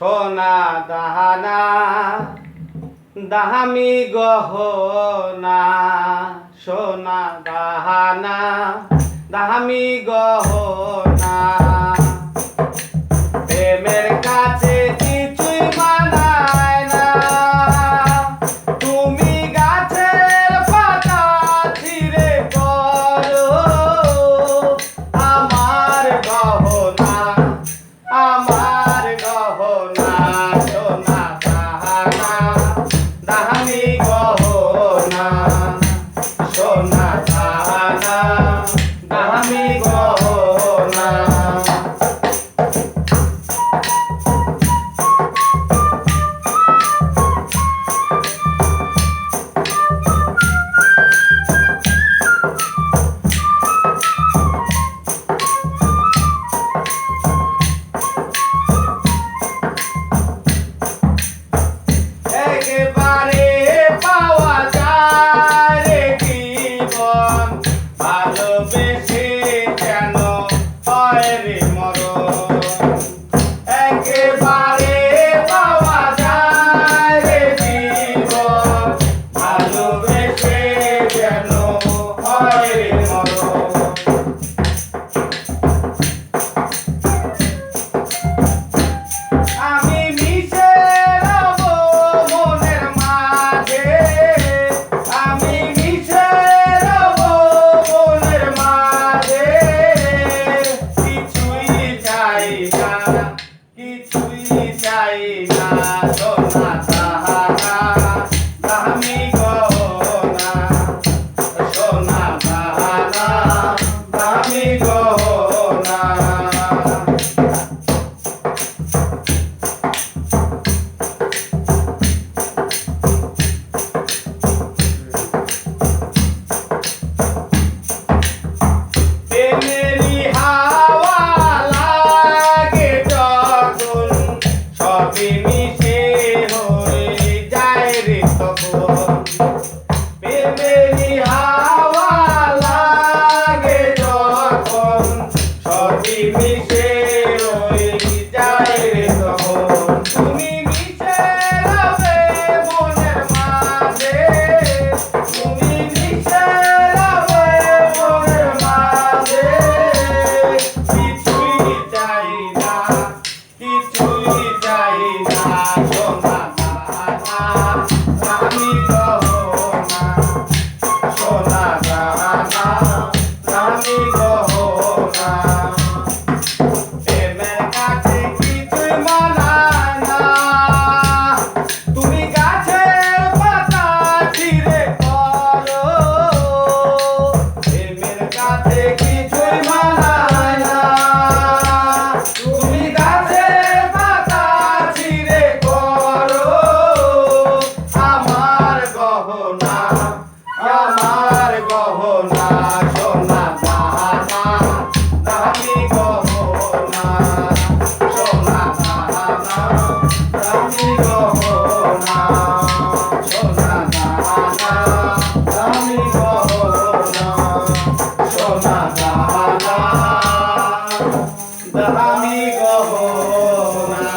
সোনা দাহানা দাহামি গহনা সোনা দাহানা দাহামি গহনা। সোনা I love it. Hola. baby. আমি গহনা।